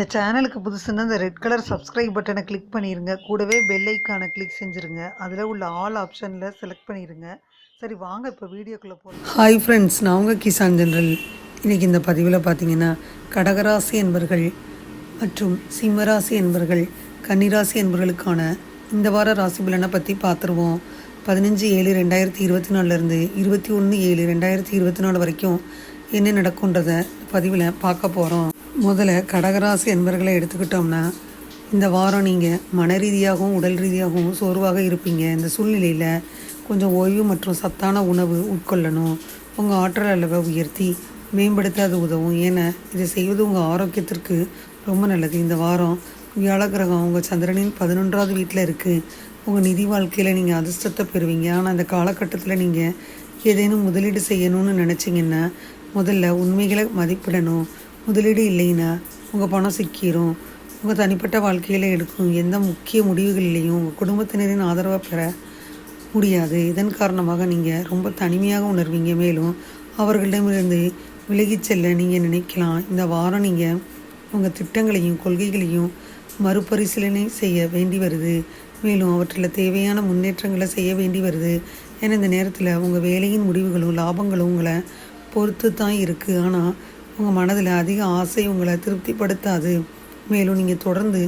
இந்த சேனலுக்கு புதுசுன்னா இந்த ரெட் கலர் சப்ஸ்கிரைப் பட்டனை கிளிக் பண்ணிடுங்க கூடவே பெல் ஐக்கானை கிளிக் செஞ்சுருங்க. அதில் உள்ள ஆல் ஆப்ஷனில் செலக்ட் பண்ணிடுங்க சரி வாங்க இப்போ வீடியோக்குள்ளே போகலாம் ஹாய் ஃப்ரெண்ட்ஸ் நான் உங்கள் கிசான் ஜென்ரல் இன்றைக்கி இந்த பதிவில் பார்த்தீங்கன்னா கடகராசி என்பர்கள் மற்றும் சிம்மராசி என்பர்கள் கன்னிராசி என்பர்களுக்கான இந்த வார ராசி பலனை பற்றி பார்த்துருவோம் பதினஞ்சு ஏழு ரெண்டாயிரத்தி இருபத்தி நாலுலேருந்து இருபத்தி ஒன்று ஏழு ரெண்டாயிரத்தி இருபத்தி நாலு வரைக்கும் என்ன நடக்குன்றத பதிவில் பார்க்க போகிறோம் முதல்ல கடகராசி என்பர்களை எடுத்துக்கிட்டோம்னா இந்த வாரம் நீங்கள் மன ரீதியாகவும் உடல் ரீதியாகவும் சோர்வாக இருப்பீங்க. இந்த சூழ்நிலையில் கொஞ்சம் ஓய்வு மற்றும் சத்தான உணவு உட்கொள்ளணும். உங்கள் ஆற்றல் அளவை உயர்த்தி மேம்படுத்த அது உதவும். ஏன்னா இதை செய்வது உங்கள் ஆரோக்கியத்திற்கு ரொம்ப நல்லது. இந்த வாரம் வியாழ கிரகம் உங்கள் சந்திரனின் பதினொன்றாவது வீட்டில் இருக்குது உங்கள் நிதி வாழ்க்கையில் நீங்கள் அதிர்ஷ்டத்தை பெறுவீங்க. ஆனால் இந்த காலகட்டத்தில் நீங்கள் ஏதேனும் முதலீடு செய்யணும்னு நினச்சிங்கன்னா முதல்ல உண்மைகளை மதிப்பிடணும். முதலீடு இல்லைன்னா உங்கள் பணம் சிக்கிரும். உங்கள் தனிப்பட்ட வாழ்க்கையில் எடுக்கும் எந்த முக்கிய முடிவுகள்லையும் உங்கள் குடும்பத்தினரின் ஆதரவை பெற முடியாது. இதன் காரணமாக நீங்கள் ரொம்ப தனிமையாக உணர்வீங்க. மேலும் அவர்களிடமிருந்து விலகி செல்ல நீங்கள் நினைக்கலாம். இந்த வாரம் நீங்கள் உங்கள் திட்டங்களையும் கொள்கைகளையும் மறுபரிசீலனை செய்ய வேண்டி வருது. மேலும் அவற்றில் தேவையான முன்னேற்றங்களை செய்ய வேண்டி வருது. ஏன்னா இந்த நேரத்தில் உங்கள் வேலையின் முடிவுகளும் லாபங்களும் உங்களை பொறுத்து தான் இருக்குது ஆனால் உங்கள் மனதில் அதிக ஆசை உங்களை திருப்திப்படுத்தாது. மேலும் நீங்கள் தொடர்ந்து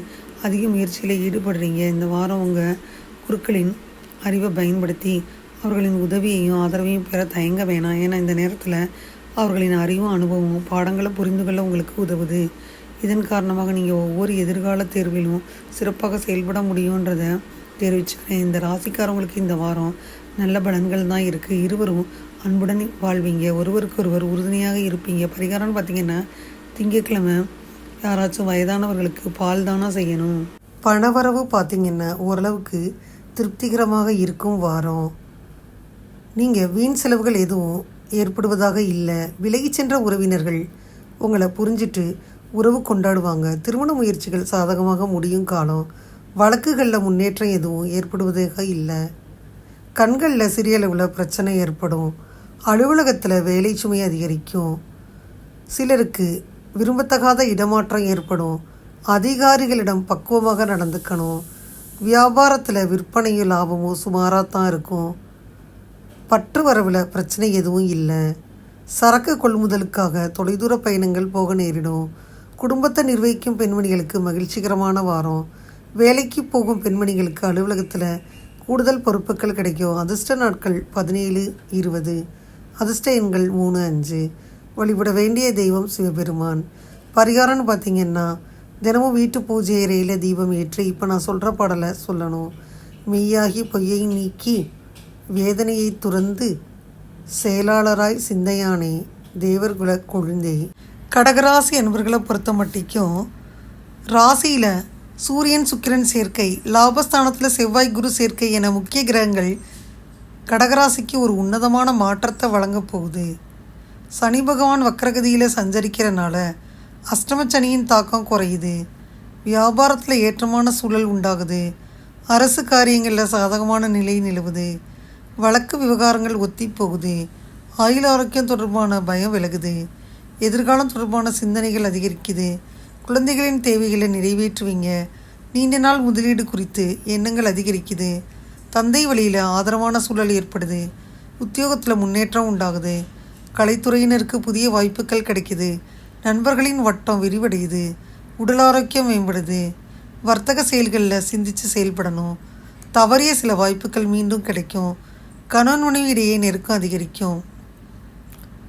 அதிக முயற்சியில் ஈடுபடுறீங்க. இந்த வாரம் உங்கள் குருக்களின் அறிவை பயன்படுத்தி அவர்களின் உதவியையும் ஆதரவையும் பெற தயங்க வேணாம். ஏன்னா இந்த நேரத்தில் அவர்களின் அறிவும் அனுபவமும் பாடங்களை புரிந்து கொள்ள உங்களுக்கு உதவுது. இதன் காரணமாக நீங்கள் ஒவ்வொரு எதிர்கால தேர்விலும் சிறப்பாக செயல்பட முடியுன்றதை தெரிவிச்சுக்கிறேன். இந்த ராசிக்காரங்களுக்கு இந்த வாரம் நல்ல பலன்கள் தான் இருக்குது இருவரும் அன்புடன் வாழ்வீங்க. ஒருவருக்கொருவர் உறுதுணையாக இருப்பீங்க. பரிகாரம்னு பார்த்தீங்கன்னா திங்கக்கிழமை யாராச்சும் வயதானவர்களுக்கு பால் தானா செய்யணும். பணவரவு பார்த்தீங்கன்னா ஓரளவுக்கு திருப்திகரமாக இருக்கும் வாரம். நீங்கள் வீண் செலவுகள் எதுவும் ஏற்படுவதாக இல்லை. விலகி சென்ற உறவினர்கள் உங்களை புரிஞ்சிட்டு உறவு கொண்டாடுவாங்க. திருமண முயற்சிகள் சாதகமாக முடியும் காலம். வழக்குகளில் முன்னேற்றம் எதுவும் ஏற்படுவதாக இல்லை. கண்களில் சிறிய அளவில் பிரச்சனை ஏற்படும். அலுவலகத்தில் வேலை சுமை அதிகரிக்கும். சிலருக்கு விரும்பத்தகாத இடமாற்றம் ஏற்படும். அதிகாரிகளிடம் பக்குவமாக நடந்துக்கணும். வியாபாரத்தில் விற்பனையும் லாபமும் சுமாராக தான் இருக்கும். பற்று வரவில் பிரச்சனை எதுவும் இல்லை. சரக்கு கொள்முதலுக்காக தொலைதூர பயணங்கள் போக நேரிடும். குடும்பத்தை நிர்வகிக்கும் பெண்மணிகளுக்கு மகிழ்ச்சிகரமான வாரம். வேலைக்கு போகும் பெண்மணிகளுக்கு அலுவலகத்தில் கூடுதல் பொறுப்புகள் கிடைக்கும். அதிர்ஷ்ட நாட்கள் பதினேழு இருபது. அதிர்ஷ்ட எண்கள் மூணு அஞ்சு. வழிபட வேண்டிய தெய்வம் சிவபெருமான். பரிகாரம்னு பார்த்திங்கன்னா தினமும் வீட்டு பூஜை அறையில் தீபம் ஏற்றி இப்போ நான் சொல்கிற பாடலை சொல்லணும். மெய்யாகி பொய்யை நீக்கி வேதனையை துறந்து செயலாளராய் சிந்தையானே தேவர்குல கொழுந்தே. கடகராசி என்பர்களை பொறுத்த மட்டிக்கும் ராசியில் சூரியன் சுக்கிரன் சேர்க்கை லாபஸ்தானத்தில் செவ்வாய் குரு சேர்க்கை என முக்கிய கிரகங்கள் கடகராசிக்கு ஒரு உன்னதமான மாற்றத்தை வழங்கப் போகுது. சனி பகவான் வக்கரகதியில் சஞ்சரிக்கிறனால அஷ்டமச்சனியின் தாக்கம் குறையுது. வியாபாரத்தில் ஏற்றமான சூழல் உண்டாகுது. அரசு காரியங்களில் சாதகமான நிலை நிலவுது. வழக்கு விவகாரங்கள் ஒத்தி போகுது. ஆயுள் ஆரோக்கியம் தொடர்பான பயம் விலகுது. எதிர்காலம் தொடர்பான சிந்தனைகள் அதிகரிக்குது. குழந்தைகளின் தேவைகளை நிறைவேற்றுவீங்க. நீண்ட நாள் முதலீடு குறித்து எண்ணங்கள் அதிகரிக்குது. தந்தை வழியில் ஆதரவான சூழல் ஏற்படுது. உத்தியோகத்தில் முன்னேற்றம் உண்டாகுது. கலைத்துறையினருக்கு புதிய வாய்ப்புகள் கிடைக்குது. நண்பர்களின் வட்டம் விரிவடையுது. உடல் ஆரோக்கியம் மேம்படுது. வர்த்தக செயல்களில் சிந்தித்து செயல்படணும். தவறிய சில வாய்ப்புகள் மீண்டும் கிடைக்கும். கணவன் மனைவி இடையே நெருக்கம் அதிகரிக்கும்.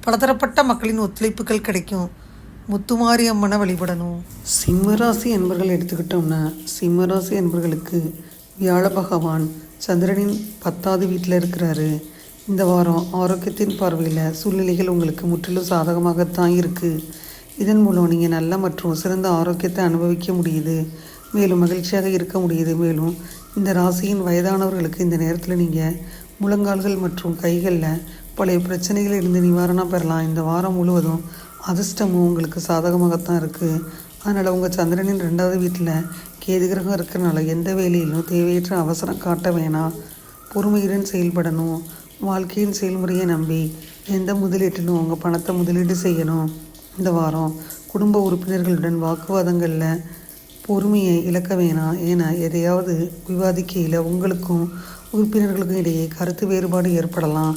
பலதரப்பட்ட மக்களின் ஒத்துழைப்புகள் கிடைக்கும். முத்துமாரி அம்மனை வழிபடணும். சிம்மராசி என்பர்கள் எடுத்துக்கிட்டோம்னா சிம்மராசி என்பர்களுக்கு வியாழ பகவான் சந்திரனின் பத்தாவது வீட்டில் இருக்கிறாரு. இந்த வாரம் ஆரோக்கியத்தின் பார்வையில் சூழ்நிலைகள் உங்களுக்கு முற்றிலும் சாதகமாகத்தான் இருக்குது இதன் மூலம் நீங்கள் நல்ல மற்றும் சிறந்த ஆரோக்கியத்தை அனுபவிக்க முடியுது. மேலும் மகிழ்ச்சியாக இருக்க முடியுது. மேலும் இந்த ராசியின் வயதானவர்களுக்கு இந்த நேரத்தில் நீங்கள் முழங்கால்கள் மற்றும் கைகளில் பழைய பிரச்சனைகளிலிருந்து நிவாரணம் பெறலாம். இந்த வாரம் முழுவதும் அதிர்ஷ்டமும் உங்களுக்கு சாதகமாகத்தான் இருக்குது அதனால் உங்கள் சந்திரனின் ரெண்டாவது வீட்டில் கேது கிரகம் இருக்கிறனால எந்த வேலையிலும் தேவையற்ற அவசரம் காட்ட வேணாம். பொறுமையுடன் செயல்படணும். வாழ்க்கையின் செயல்முறையை நம்பி எந்த முதலீட்டிலும் உங்கள் பணத்தை முதலீடு செய்யணும். இந்த வாரம் குடும்ப உறுப்பினர்களுடன் வாக்குவாதங்களில் பொறுமையை இழக்க வேணாம். ஏன்னா எதையாவது விவாதிக்கையில் உங்களுக்கும் உறுப்பினர்களுக்கும் இடையே கருத்து வேறுபாடு ஏற்படலாம்.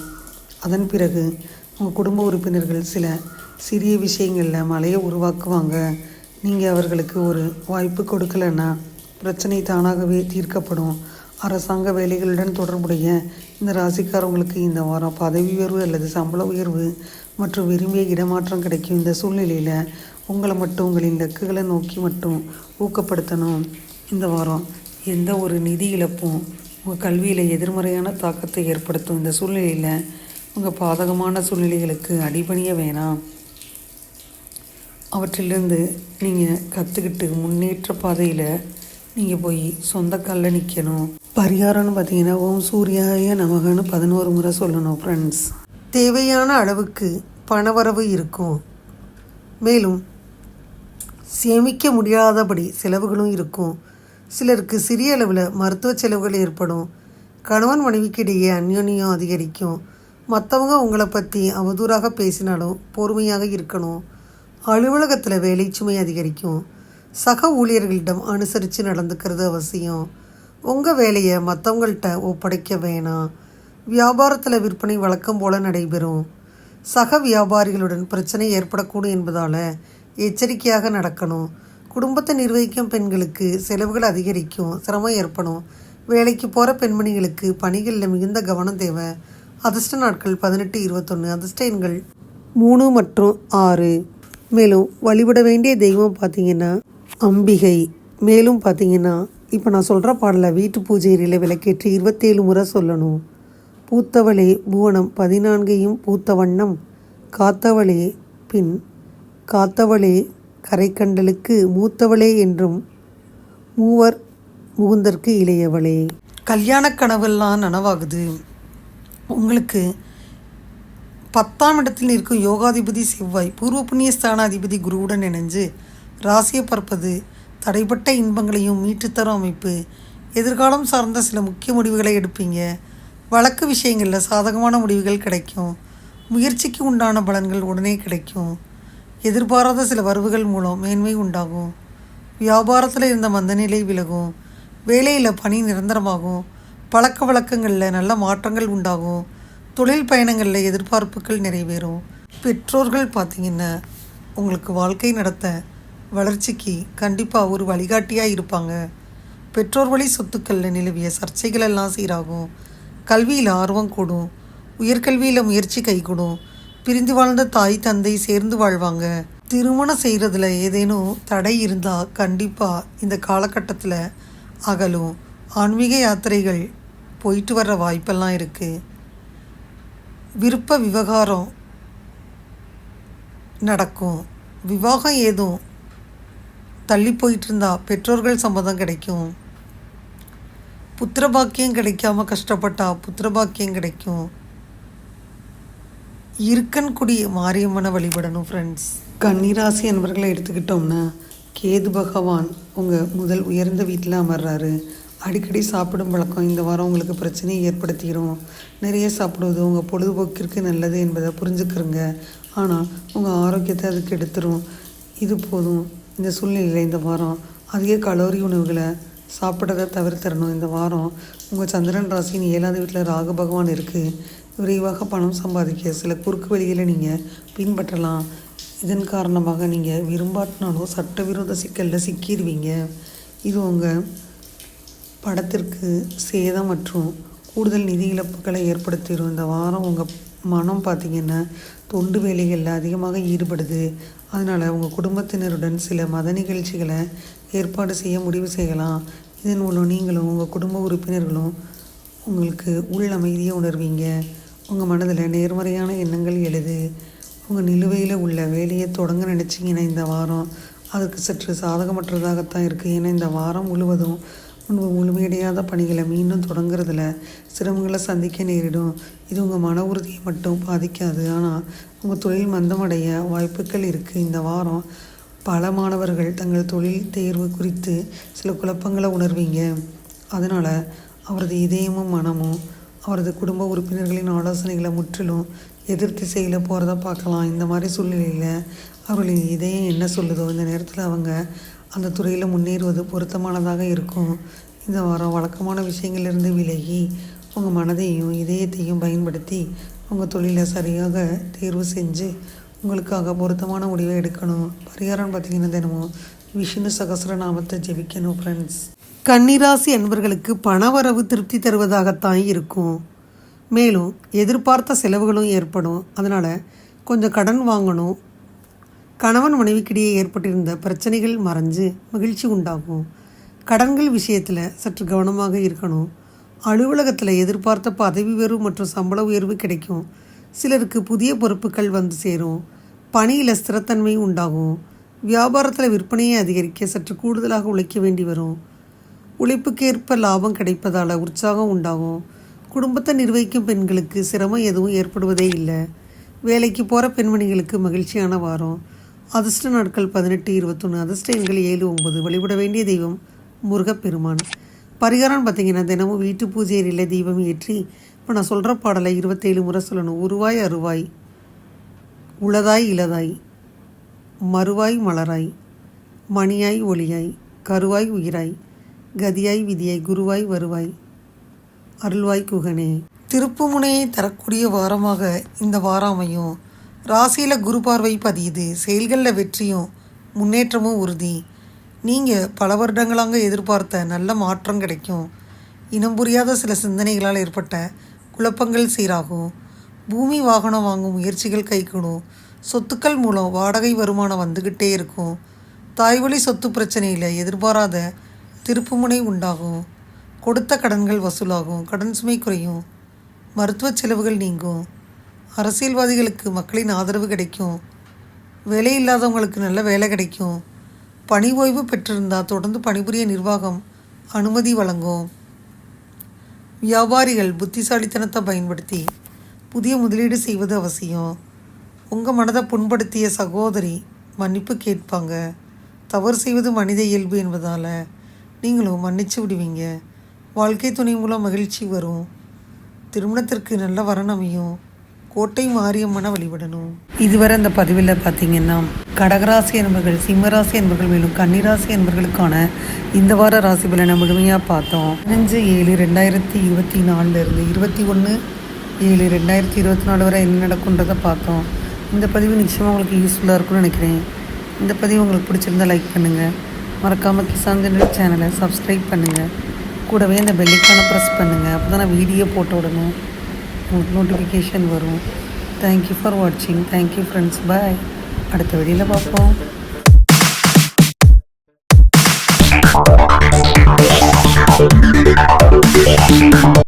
அதன் பிறகு உங்கள் குடும்ப உறுப்பினர்கள் சில சிறிய விஷயங்களில் மலையை உருவாக்குவாங்க. நீங்கள் அவர்களுக்கு ஒரு வாய்ப்பு கொடுக்கலன்னா பிரச்சனை தானாகவே தீர்க்கப்படும். அரசாங்க வேலைகளுடன் தொடர்புடைய இந்த ராசிக்காரவங்களுக்கு இந்த வாரம் பதவி உயர்வு அல்லது சம்பள உயர்வு மற்றும் விரும்பிய இடமாற்றம் கிடைக்கும் இந்த சூழ்நிலையில் உங்களை மட்டும் உங்களின் இலக்குகளை நோக்கி மட்டும் ஊக்கப்படுத்தணும். இந்த வாரம் எந்த ஒரு நிதி இழப்பும் உங்கள் கல்வியில் எதிர்மறையான தாக்கத்தை ஏற்படுத்தும் இந்த சூழ்நிலையில் உங்கள் பாதகமான சூழ்நிலைகளுக்கு அடிபணிய வேணாம். அவற்றிலிருந்து நீங்கள் கற்றுக்கிட்டு முன்னேற்ற பாதையில் நீங்கள் போய் சொந்த காலில் நிற்கணும் பரிகாரம்னு பார்த்தீங்கன்னா ஓம் சூர்யாய நமகன்னு பதினோரு முறை சொல்லணும் ஃப்ரெண்ட்ஸ் தேவையான அளவுக்கு பணவரவு இருக்கும் மேலும் சேமிக்க முடியாதபடி செலவுகளும் இருக்கும் சிலருக்கு சிறிய அளவில் மருத்துவ செலவுகள் ஏற்படும். கணவன் மனைவிக்கு இடையே அந்யோன்யம் அதிகரிக்கும். மற்றவங்க உங்களை பற்றி அவதூறாக பேசினாலும் பொறுமையாக இருக்கணும். அலுவலகத்தில் வேலை சுமை அதிகரிக்கும். சக ஊழியர்களிடம் அனுசரித்து நடந்துக்கிறது அவசியம். உங்கள் வேலையை மற்றவங்கள்ட்ட ஒப்படைக்க வேணாம். வியாபாரத்தில் விற்பனை வழக்கம் போல நடைபெறும். சக வியாபாரிகளுடன் பிரச்சனை ஏற்படக்கூடும் என்பதால் எச்சரிக்கையாக நடக்கணும். குடும்பத்தை நிர்வகிக்கும் பெண்களுக்கு செலவுகள் அதிகரிக்கும் சிரமம் ஏற்படும். வேலைக்கு போகிற பெண்மணிகளுக்கு பணிகளில் மிகுந்த கவனம் தேவை. அதிர்ஷ்ட நாட்கள் பதினெட்டு இருபத்தொன்று அதிர்ஷ்ட எண்கள் மூணு மற்றும் ஆறு. மேலும் வழிபட வேண்டிய தெய்வம் பார்த்தீங்கன்னா அம்பிகை. மேலும் பார்த்தீங்கன்னா இப்போ நான் சொல்கிற பாடலை வீட்டு பூஜையில் விளக்கேற்றி இருபத்தேழு முறை சொல்லணும். பூத்தவளே புவனம் பதினான்கையும் பூத்த வண்ணம் காத்தவளே பின் காத்தவளே கரைக்கண்டலுக்கு மூத்தவளே என்றும் மூவர் முகுந்தற்கு இளையவளே. கல்யாண கனவெல்லாம் நனவாகுது. உங்களுக்கு பத்தாம் இடத்தில் இருக்கும் யோகாதிபதி செவ்வாய் பூர்வ புண்ணிய ஸ்தானாதிபதி குருவுடன் இணைஞ்சு ராசியை பார்ப்பது தடைப்பட்ட இன்பங்களையும் மீட்டுத்தரும் அமைப்பு. எதிர்காலம் சார்ந்த சில முக்கிய முடிவுகளை எடுப்பீங்க. வழக்கு விஷயங்களில் சாதகமான முடிவுகள் கிடைக்கும். முயற்சிக்கு உண்டான பலன்கள் உடனே கிடைக்கும். எதிர்பாராத சில வரவுகள் மூலம் மேன்மை உண்டாகும். வியாபாரத்தில் இருந்த மந்தநிலை விலகும். வேலையில் பணி நிரந்தரமாகும். பழக்க வழக்கங்களில் நல்ல மாற்றங்கள் உண்டாகும். தொழில் பயணங்களில் எதிர்பார்ப்புகள் நிறைவேறும். பெற்றோர்கள் பார்த்தீங்கன்னா உங்களுக்கு வாழ்க்கை நடத்த வளர்ச்சிக்கு கண்டிப்பாக ஒரு வழிகாட்டியாக இருப்பாங்க. பெற்றோர் வழி சொத்துக்களில் நிலவிய சர்ச்சைகள் எல்லாம் சீராகும். கல்வியில் ஆர்வம் கூடும். உயர்கல்வியில் முயற்சி கைகூடும் பிரிந்து வாழ்ந்த தாய் தந்தை சேர்ந்து வாழ்வாங்க. திருமணம் செய்கிறதுல ஏதேனும் தடை இருந்தால் கண்டிப்பாக இந்த காலகட்டத்தில் அகலும். ஆன்மீக யாத்திரைகள் போயிட்டு வர்ற வாய்ப்பெல்லாம் இருக்குது விருப்ப விவகாரம் நடக்கும். விவாகம் ஏதும்? தள்ளி போயிட்டு இருந்தால் பெற்றோர்கள் சம்மதம் கிடைக்கும். புத்திரபாக்கியம் கிடைக்காம கஷ்டப்பட்டால் புத்திரபாக்கியம் கிடைக்கும். இருக்கன்குடி மாரியம்மனை வழிபடணும் ஃப்ரெண்ட்ஸ் கன்னிராசி என்பவர்களை எடுத்துக்கிட்டோம்னா கேது பகவான் உங்கள் முதல் உயர்ந்த வீட்டில் அமர்றாரு. அடிக்கடி சாப்பிடும் பழக்கம். இந்த வாரம் உங்களுக்கு பிரச்சனையை ஏற்படுத்திடும் நிறைய சாப்பிடுவது உங்கள் பொழுதுபோக்கிற்கு நல்லது என்பதை புரிஞ்சுக்கிறங்க ஆனால் உங்கள் ஆரோக்கியத்தை அதுக்கு எடுத்துரும் இது போதும். இந்த சூழ்நிலையில் இந்த வாரம் அதிக கலோரி உணவுகளை சாப்பிட்றத தவிர்த்தரணும் இந்த வாரம் உங்கள் சந்திரன் ராசியின் ஏழாவது வீட்டில் ராகு பகவான் இருக்குது விரைவாக பணம் சம்பாதிக்க சில குறுக்கு வழிகளை நீங்கள் பின்பற்றலாம். இதன் காரணமாக நீங்கள் விரும்பாட்டினாலும் சட்டவிரோத சிக்கலில் சிக்கிடுவீங்க. இது உங்கள் படத்திற்கு சேதம் மற்றும் கூடுதல் நிதி இழப்புகளை ஏற்படுத்திடும் இந்த வாரம் உங்கள் மனம் பார்த்திங்கன்னா தொண்டு வேலைகளில் அதிகமாக ஈடுபடுது. அதனால் உங்கள் குடும்பத்தினருடன் சில மத நிகழ்ச்சிகளை ஏற்பாடு செய்ய முடிவு செய்யலாம். இதன் மூலம் நீங்களும் உங்கள் குடும்ப உறுப்பினர்களும் உங்களுக்கு உள் அமைதியை உணர்வீங்க. உங்கள் மனதில் நேர்மறையான எண்ணங்கள் எழுது. உங்கள் நிலுவையில் உள்ள வேலையை தொடங்க நினச்சிங்கன்னா இந்த வாரம் அதுக்கு சற்று சாதகமற்றதாகத்தான் இருக்குது ஏன்னா இந்த வாரம் முழுவதும் முன்பு முழுமையடையாத பணிகளை மீண்டும் தொடங்குறதுல சிரமங்களை சந்திக்க நேரிடும். இது உங்கள் மன உறுதியை மட்டும் பாதிக்காது. ஆனால் உங்கள் தொழில் மந்தமடைய வாய்ப்புகள் இருக்குது இந்த வாரம் பல மாணவர்கள் தங்கள் தொழில் தேர்வு குறித்து சில குழப்பங்களை உணர்வீங்க. அதனால் அவரது இதயமும் மனமும் அவரது குடும்ப உறுப்பினர்களின் ஆலோசனைகளை முற்றிலும் எதிர் திசையில் போகிறத பார்க்கலாம். இந்த மாதிரி சூழ்நிலையில் அவர்களின் இதயம் என்ன சொல்லுதோ இந்த நேரத்தில் அவங்க அந்த துறையில் முன்னேறுவது பொருத்தமானதாக இருக்கும். இந்த வாரம் வழக்கமான விஷயங்களிலிருந்து விலகி உங்கள் மனதையும் இதயத்தையும் பயன்படுத்தி உங்கள் தொழிலை சரியாக தேர்வு செஞ்சு உங்களுக்காக பொருத்தமான முடிவை எடுக்கணும். பரிகாரம் பார்த்தீங்கன்னா தினமும் விஷ்ணு சகஸ்ரநாமத்தை ஜெபிக்கணும் ஃப்ரெண்ட்ஸ் கன்னிராசி அன்பர்களுக்கு பணவரவு திருப்தி தருவதாகத்தான் இருக்கும். மேலும் எதிர்பார்த்த செலவுகளும் ஏற்படும். அதனால் கொஞ்சம் கடன் வாங்கணும். கணவன் மனைவிக்கிடையே ஏற்பட்டிருந்த பிரச்சனைகள் மறைஞ்சு மகிழ்ச்சி உண்டாகும். கடன்கள் விஷயத்தில் சற்று கவனமாக இருக்கணும். அலுவலகத்தில் எதிர்பார்த்த பதவி உயர்வு மற்றும் சம்பள உயர்வு கிடைக்கும். சிலருக்கு புதிய பொறுப்புகள் வந்து சேரும். பணியில் ஸ்திரத்தன்மை உண்டாகும். வியாபாரத்தில் விற்பனையை அதிகரிக்க சற்று கூடுதலாக உழைக்க வேண்டி வரும். உழைப்புக்கேற்ப லாபம் கிடைப்பதால் உற்சாகம் உண்டாகும். குடும்பத்தை நிர்வகிக்கும் பெண்களுக்கு சிரமம் எதுவும் ஏற்படுவதே இல்லை. வேலைக்கு போகிற பெண்மணிகளுக்கு மகிழ்ச்சியான வாரம். அதிர்ஷ்ட நாட்கள் பதினெட்டு இருபத்தொன்று அதிர்ஷ்ட எண்கள் ஏழு ஒம்பது வழிபட வேண்டிய தெய்வம் முருகப்பெருமான். பரிகாரம் பார்த்தீங்கன்னா தினமும் வீட்டு பூஜை அறையில் தீபம் ஏற்றி இப்போ நான் சொல்கிற பாடலை இருபத்தேழு முறை சொல்லணும். உருவாய் அருவாய். உளதாய் இளதாய். மறுவாய் மலராய். மணியாய் ஒளியாய். கருவாய் உயிராய். கதியாய் விதியாய். குருவாய் வருவாய். அருள்வாய் குகனே. திருப்புமுனையை தரக்கூடிய வாரமாக இந்த வாரம் அமையும் ராசியில் குரு பார்வை பதியுது. செயல்களில் வெற்றியும் முன்னேற்றமும் உறுதி. நீங்கள் பல வருடங்களாக எதிர்பார்த்த நல்ல மாற்றம் கிடைக்கும். இனம் புரியாத சில சிந்தனைகளால் ஏற்பட்ட குழப்பங்கள் சீராகும். பூமி வாகனம் வாங்கும் முயற்சிகள் கைகூடும். சொத்துக்கள் மூலம் வாடகை வருமானம் வந்துக்கிட்டே இருக்கும். தாய்வழி சொத்து பிரச்சனையில் எதிர்பாராத திருப்புமுனை உண்டாகும். கொடுத்த கடன்கள் வசூலாகும். கடன் சுமை குறையும். மருத்துவ செலவுகள் நீங்கும். அரசியல்வாதிகளுக்கு மக்களின் ஆதரவு கிடைக்கும். வேலை இல்லாதவங்களுக்கு நல்ல வேலை கிடைக்கும். பணி ஓய்வு பெற்றிருந்தால் தொடர்ந்து பணிபுரிய நிர்வாகம் அனுமதி வழங்கும். வியாபாரிகள் புத்திசாலித்தனத்தை பயன்படுத்தி புதிய முதலீடு செய்வது அவசியம். உங்கள் மனதை புண்படுத்திய சகோதரி மன்னிப்பு கேட்பாங்க. தவறு செய்வது மனித இயல்பு என்பதால் நீங்களும் மன்னிச்சு விடுவீங்க. வாழ்க்கை துணை மூலம் மகிழ்ச்சி வரும். திருமணத்திற்கு நல்ல வரன் அமையும். கோட்டை மாரியம்மனை வழிபடணும். இதுவரை அந்த பதிவில் பார்த்தீங்கன்னா கடகராசி என்பர்கள் சிம்மராசி என்பர்கள் மேலும் கன்னிராசி என்பர்களுக்கான இந்த வார ராசி பலனை முழுமையாக பார்த்தோம். பதினஞ்சு ஏழு ரெண்டாயிரத்தி இருபத்தி நாலுலேருந்து இருபத்தி ஒன்று ஏழு ரெண்டாயிரத்தி இருபத்தி நாலு வரை என்ன நடக்குன்றதை பார்த்தோம். இந்த பதிவு நிச்சயமாக உங்களுக்கு யூஸ்ஃபுல்லாக இருக்கும்னு நினைக்கிறேன். இந்த பதிவு உங்களுக்கு பிடிச்சிருந்தா லைக் பண்ணுங்கள் மறக்காமல் கிசான் ஜெனரல் சேனலை சப்ஸ்கிரைப் பண்ணுங்கள் கூடவே இந்த பெல்லைக்கான ப்ரெஸ் பண்ணுங்கள் அப்போ தான் நான் வீடியோ போட்ட உடனே உங்களுக்கு நோட்டிஃபிகேஷன் வரும். தேங்க்யூ ஃபார் வாட்சிங் தேங்க்யூ ஃப்ரெண்ட்ஸ் பாய் அடுத்த வெளியில் பார்ப்போம்.